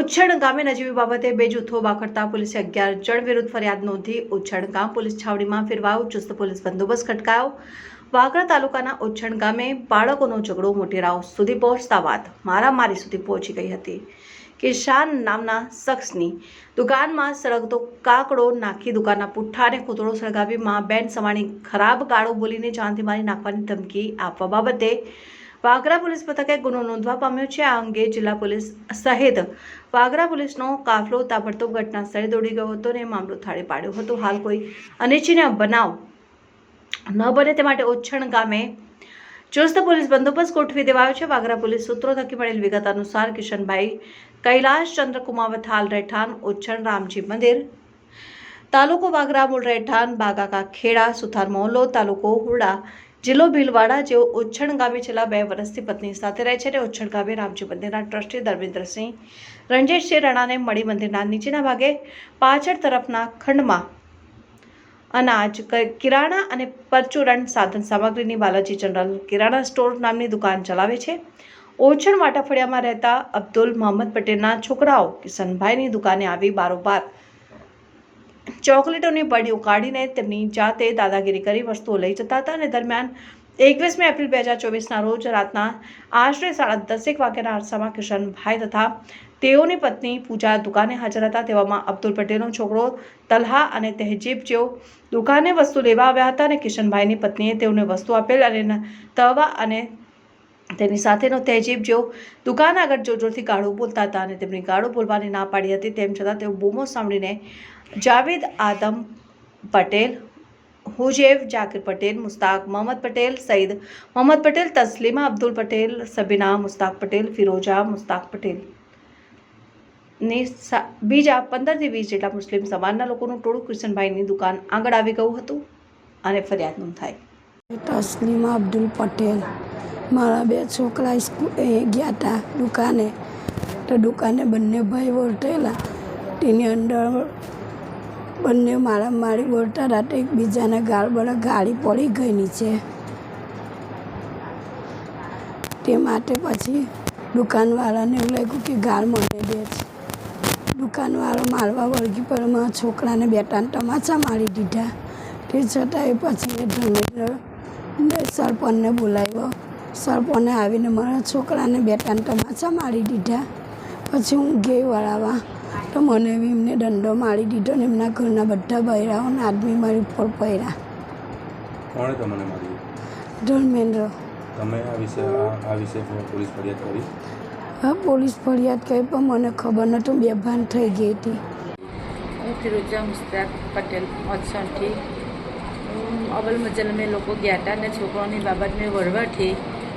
ઉચ્છણ ગામે નજીવી બાબતે બે જૂથો બાખડતા પોલીસે અગિયાર જણ વિરુદ્ધ ફરિયાદ નોંધી ઉચ્છણ ગામ પોલીસ છાવણીમાં ફેરવાયો. ચુસ્ત પોલીસ બંદોબસ્ત ખટકાયો. વાગડ તાલુકાના ઉચ્છણ ગામે બાળકોનો ઝઘડો મોટેરાવ સુધી પહોંચતા વાત મારામારી સુધી પહોંચી ગઈ હતી. કિશાન નામના શખ્સની દુકાનમાં સળગતો કાકડો નાખી દુકાનના પુઠ્ઠા અને કોતળો સળગાવી માં બેન સવાણી ખરાબ ગાળો બોલીને જાનથી મારી નાખવાની ધમકી આપવા બાબતે વાગરા પોલીસ મથકે ગુનો નોંધવા પામ્યો છે. આ અંગે જિલ્લા પોલીસ સહિત વાગરા પોલીસનો કાફલો તાબડતોબ ઘટના સ્થળે દોડી ગયો હતો અને મામલો થાળે પાડ્યો હતો. હાલ કોઈ અનિચ્છનીય બનાવ ન બને તે માટે ઓછણ ગામે ચુસ્ત પોલીસ બંદોબસ્ત ગોઠવી દેવાયો છે. વાગરા પોલીસ સૂત્રો થકી મળેલ વિગત અનુસાર કિશનભાઈ કૈલાશ ચંદ્ર કુમાવત હાલ રહેઠાણ ઓછણ રામજી મંદિર, તાલુકો વાગરા મૂળ રહેઠાણ બાગાકા ખેડા, સુથાર મોહલ્લો તાલુકો હુડા જિલ્લો ભીલવાડા જેઓ ઉચ્છણ ગામે છેલ્લા બે વર્ષથી પત્ની સાથે રહે છે અને ઉચ્છણ ગામે રામજી મંદિરના ટ્રસ્ટી ધર્મેન્દ્રસિંહ રણજીતસિંહ રણાને મળી મંદિરના નીચેના ભાગે પાછળ તરફના ખંડમાં અનાજ કિરાણા અને પરચુરણ સાધન સામગ્રીની બાલાજી જનરલ કિરાણા સ્ટોર નામની દુકાન ચલાવે છે. ઓછણ વાટાફળિયામાં રહેતા અબ્દુલ મોહમ્મદ પટેલના છોકરાઓ કિશનભાઈની દુકાને આવી બારોબાર ચોકલેટોની બળીઓ કાઢીને તેમની જાતે દાદાગીરી કરી વસ્તુઓ લઈ જતા હતા અને દરમિયાન એકવીસમી એપ્રિલ બે હજાર ચોવીસના રોજ રાતના આશરે સાડા દસેક વાગ્યાના અરસામાં કિશનભાઈ તથા તેઓની પત્ની પૂજા દુકાને હાજર હતા. તેવામાં અબ્દુલ પટેલનો છોકરો તલહા અને તહેજીબ જેઓ દુકાને વસ્તુ લેવા આવ્યા હતા અને કિશનભાઈની પત્નીએ તેઓને વસ્તુ આપેલ અને તવા અને તેની સાથેનો તહેજીબ જેઓ દુકાન આગળ જોરજોરથી ગાળો બોલતા હતા અને તેમની ગાળો બોલવાની ના પાડી હતી. તેમ છતાં તેઓ બૂમો સાંભળીને જાવેદ આદમ પટેલ, હુજેવ જાકિર પટેલ, મુસ્તાક મોહમ્મદ પટેલ, સઈદ મોહમ્મદ પટેલ, તસ્લીમા અબ્દુલ પટેલ, સબીના મુસ્તાક પટેલ ફિરોજા મુસ્તાક પટેલ. ની બીજા પંદરથી વીસ જેટલા મુસ્લિમ સમાજના લોકોનું ટોળું ક્રિશનભાઈની દુકાન આગળ આવી ગયું હતું અને ફરિયાદ નોંધાઈ. તસ્લીમા અબ્દુલ પટેલ, મારા બે છોકરા સ્કૂ, એ ગયા હતા દુકાને. તો દુકાને બંને ભાઈ વર્ટેલા તેની અંદર બંને મારા મારી બોલતા રાતે એકબીજાના ગાળ બળ ગાળી પડી ગઈ નીચે તે માટે પછી દુકાનવાળાને એવું લાગ્યું કે ગાળ મને દે છે. દુકાનવાળો મારવા વળગી પર મારા છોકરાને બે ત્રણ તમાચા મારી દીધા. તે પછી એ ધર્મેન્દ્ર સરપંચને બોલાવ્યો. સરપંચને આવીને મારા છોકરાને બે ત્રણ તમાચા મારી દીધા. પછી હું ઘે વળાવવા તો મને બી એમને દંડો મારી દીધો ને એમના ઘરના બધા બૈરાઓને આદમી મારી ઉપર પડ્યા કોણે તમને માર્યું? ધર્મેન્દ્ર. તમે આ વિશે આ વિશે પોલીસ ફરિયાદ કરી? હા પોલીસ ફરિયાદ કરી પણ મને ખબર નહોતું બેભાન થઈ ગઈ હતી. હું ફિરોજા મુસ્તાક પટેલ હું અવલ મજલ અમે લોકો ગયા હતા અને છોકરાઓની બાબત મેં વળવાથી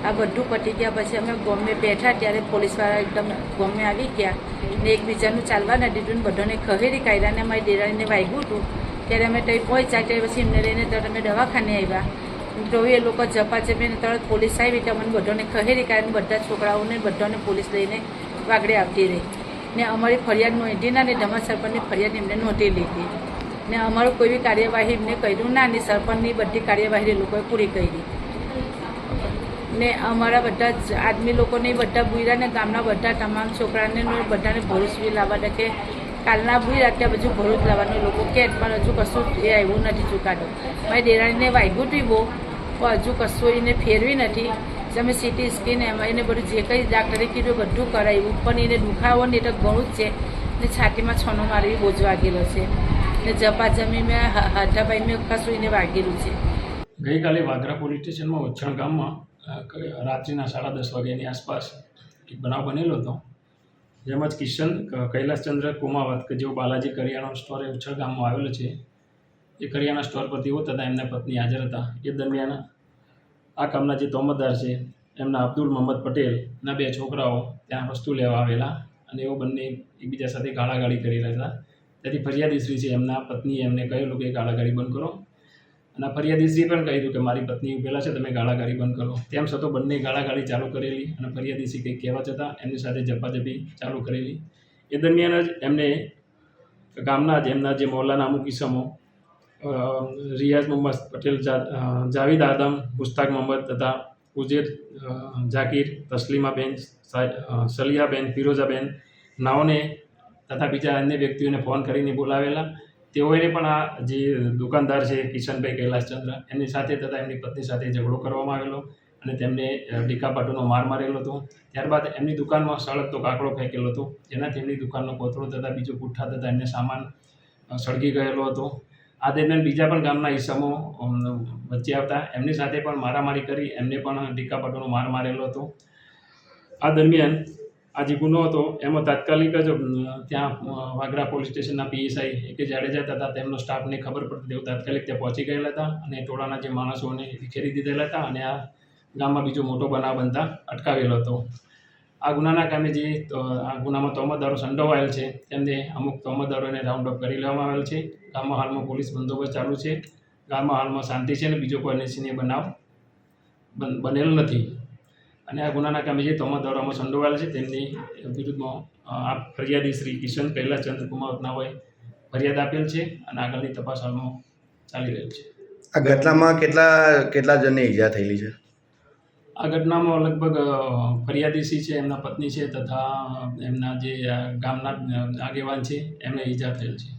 આ બધું પતી ગયા પછી અમે ગમે બેઠા ત્યારે પોલીસવાળા એકદમ ગમે આવી ગયા. ને એકબીજાનું ચાલવા ન દીધું ને બધાને ખહેરી કાઢ્યા ને અમારી દેરાણીને વાગ્યું હતું. ત્યારે અમે ત્યાં પહોંચ્યા ત્યારે પછી એમને લઈને તરત અમે દવાખાને આવ્યા. તો એ લોકો જપા જમીને તરત પોલીસ આવી તો મને બધાને ખહેરી કાઢીને બધા છોકરાઓને બધાને પોલીસ લઈને વાગડે આવતી રહી. ને અમારી ફરિયાદ નોંધી ના ને ધમા સરપંચની ફરિયાદ એમને નોંધી લીધી. ને અમારું કોઈ બી કાર્યવાહી એમને કર્યું ના ને સરપંચની બધી કાર્યવાહી એ લોકોએ પૂરી કરી. ને અમારા બધા જ આદમી લોકોને બધા બુર્યા ને ગામના બધા તમામ છોકરાને બધાને ભરૂચ બી લાવવા કે કાલના બુર્યા ત્યાં બધું ભરૂચ લાવવાનું. લોકો કે પણ હજુ કશું એ આવ્યું નથી ચુકાદો મારી દેરાણીને વાગ્યું હતું બહુ, પણ હજુ કશું એને ફેરવી નથી. તમે સીટી સ્કીન એમાં એને બધું જે કંઈ ડાક્ટરે કીધું બધું કરાવ્યું પણ એને દુખાવો ને એટલે ઘણું જ છે. ને છાતીમાં છનો મારવી બહુ જ વાગેલો છે. ને જપા જમી મેં હાથાભાઈ મેં કશું એને વાગેલું છે. ગઈકાલે વાગરા પોલીસ સ્ટેશનમાં ઉચ્છણ ગામમાં રાત્રિના સાડા દસ વાગ્યાની આસપાસ એક બનાવ બનેલો હતો. જેમાં જ કિશન કૈલાસચંદ્ર કુમાવત કે જેઓ બાલાજી કરિયાણા સ્ટોર એ ઉછળ ગામમાં આવેલો છે, એ કરિયાણા સ્ટોર પરથી હોત તથા એમના પત્ની હાજર હતા. એ દરમિયાન આ કામના જે તોમતદાર છે, એમના અબ્દુલ મોહમ્મદ પટેલના બે છોકરાઓ ત્યાં વસ્તુ લેવા આવેલા અને એઓ બંને એકબીજા સાથે ગાળાગાળી કરી રહ્યા હતા. તેથી ફરિયાદીશ્રી છે, એમના પત્નીએ એમને કહેલું કે ગાળાગાળી બંધ કરો. અને ફરિયાદીશ્રીએ પણ કહ્યું કે મારી પત્ની ઉભેલા છે તમે ગાળાગાળી બંધ કરો. તેમ છતાં બંને ગાળાગાળી ચાલુ કરેલી અને ફરિયાદીશ્રી કંઈક કહેવા જતાં એમની સાથે ઝપાઝપી ચાલુ કરેલી. એ દરમિયાન જ એમને ગામના જ એમના જે મોલાના અમુક ઇસમો રિયાઝ મોહમ્મદ પટેલ જાવીદ આદમ, મુસ્તાક મોહમ્મદ તથા ઉજેર જાકીર, તસ્લીમાબેન સલિયાબેન, ફિરોઝાબેન નાઓને તથા બીજા અન્ય વ્યક્તિઓને ફોન કરીને બોલાવેલા. તેઓએ પણ આ જે દુકાનદાર છે, કિશનભાઈ કૈલાસચંદ્ર એમની સાથે તથા એમની પત્ની સાથે ઝઘડો કરવામાં આવેલો અને તેમને ડીકાપાટુનો માર મારેલો હતો. ત્યારબાદ એમની દુકાનમાં સળગતો કાકડો ફેંકેલો હતો. જેનાથી એમની દુકાનનો કોથળો તથા બીજો પુઠ્ઠા તથા એમને સામાન સળગી ગયેલો હતો. આ દરમિયાન બીજા પણ ગામના ઈસમો વચ્ચે આવતા. એમની સાથે પણ મારામારી કરી એમને પણ ડીકાપાટુનો માર મારેલો હતો. આ દરમિયાન આ જે ગુનો હતો. એમાં તાત્કાલિક જ ત્યાં વાગરા પોલીસ સ્ટેશનના પીએસઆઈ કે જાડેજા હતા તેમનો સ્ટાફને ખબર પડતી તેઓ તાત્કાલિક ત્યાં પહોંચી ગયેલા હતા અને ટોળાના જે માણસોને વિખેરી દીધેલા હતા અને આ ગામમાં બીજો મોટો બનાવ બનતા અટકાવેલો હતો. આ ગુનાના કામે જે આ ગુનામાં તોમતદારો સંડોવાયેલ છે. તેમને અમુક તોમતદારોને રાઉન્ડ અપ કરી લેવામાં આવેલ છે. ગામમાં હાલમાં પોલીસ બંદોબસ્ત ચાલુ છે. ગામમાં હાલમાં શાંતિ છે અને બીજો કોઈ અનિચ્છનીય બનાવ બન- બનેલ નથી. અને આ ગુનાના કામે જે તોમતદારોમાં સંડોવાયેલા છે તેમની વિરુદ્ધમાં આ ફરિયાદી શ્રી કિશન પહેલા ચંદ્રકુમાર નાઓએ ફરિયાદ આપેલ છે અને આગળની તપાસ હાલમાં ચાલી રહેલ છે. આ ઘટનામાં કેટલા કેટલા જણને ઈજા થયેલી છે? આ ઘટનામાં લગભગ અ, છે એમના પત્ની છે તથા એમના જે ગામના આગેવાન છે એમને ઈજા થયેલ છે.